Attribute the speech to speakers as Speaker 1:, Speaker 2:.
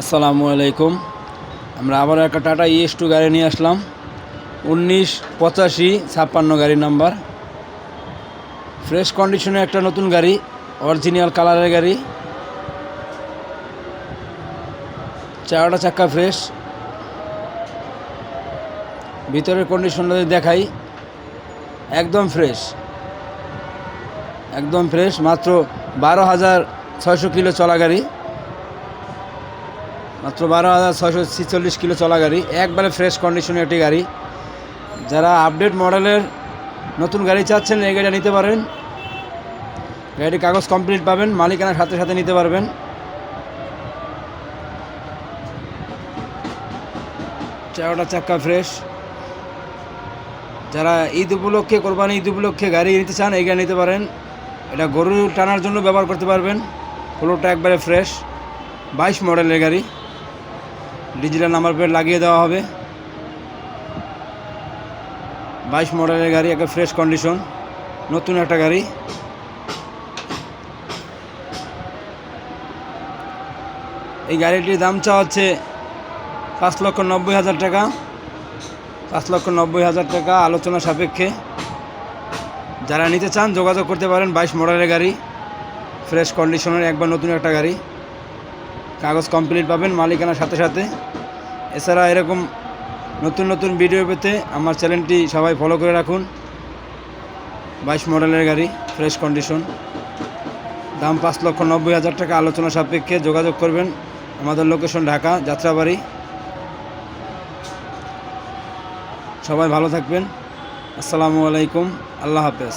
Speaker 1: আসসালামু আলাইকুম। আমরা আবার একটা টাটা ইএস টু গাড়ি নিয়ে আসলাম। উনিশ পঁচাশি ছাপ্পান্ন গাড়ির নাম্বার। ফ্রেশ কন্ডিশনে একটা নতুন গাড়ি, অরিজিনাল কালারের গাড়ি। চারটা চাক্কা ফ্রেশ। ভিতরের কন্ডিশনটা যদি দেখাই, একদম ফ্রেশ। একদম ফ্রেশ, মাত্র বারো হাজার ছয়শো কিলো চলা গাড়ি। মাত্র বারো হাজার ছয়শো ছিচল্লিশ কিলো চলা গাড়ি, একবারে ফ্রেশ কন্ডিশনের একটি গাড়ি। যারা আপডেট মডেলের নতুন গাড়ি চাচ্ছেন, এই গাড়িটা নিতে পারেন। গাড়ির কাগজ কমপ্লিট পাবেন, মালিকানার সাথে সাথে নিতে পারবেন। চারোটা চাক্কা ফ্রেশ যারা ঈদ উপলক্ষে, কোরবানি ঈদ উপলক্ষে গাড়ি নিতে চান, এই গাড়ি নিতে পারেন। এটা গরু টানার জন্য ব্যবহার করতে পারবেন। ফ্লোরটা একবারে ফ্রেশ বাইশ মডেলের গাড়ি। ডিজিটাল নাম্বার প্লেট লাগিয়ে দেওয়া হবে। বাইশ মডেলের গাড়ি, একটা ফ্রেশ কন্ডিশন, নতুন একটা গাড়ি। এই গাড়িটির দাম চা হচ্ছে পাঁচ লক্ষ নব্বই হাজার টাকা। পাঁচ লক্ষ নব্বই হাজার টাকা আলোচনা সাপেক্ষে। যারা নিতে চান, যোগাযোগ করতে পারেন বাইশ মডেলের গাড়ি, ফ্রেশ কন্ডিশনের একবার নতুন একটা গাড়ি। কাগজ কমপ্লিট পাবেন মালিকানার সাথে সাথে। এছাড়া এরকম নতুন নতুন ভিডিও পেতে আমার চ্যানেলটি সবাই ফলো করে রাখুন। বাইশ মডেলের গাড়ি ফ্রেশ কন্ডিশন দাম পাঁচ লক্ষ নব্বই হাজার টাকা, আলোচনা সাপেক্ষে যোগাযোগ করবেন আমাদের লোকেশন ঢাকা, যাত্রাবাড়ি। সবাই ভালো থাকবেন। আসসালামু আলাইকুম, আল্লাহ হাফেজ।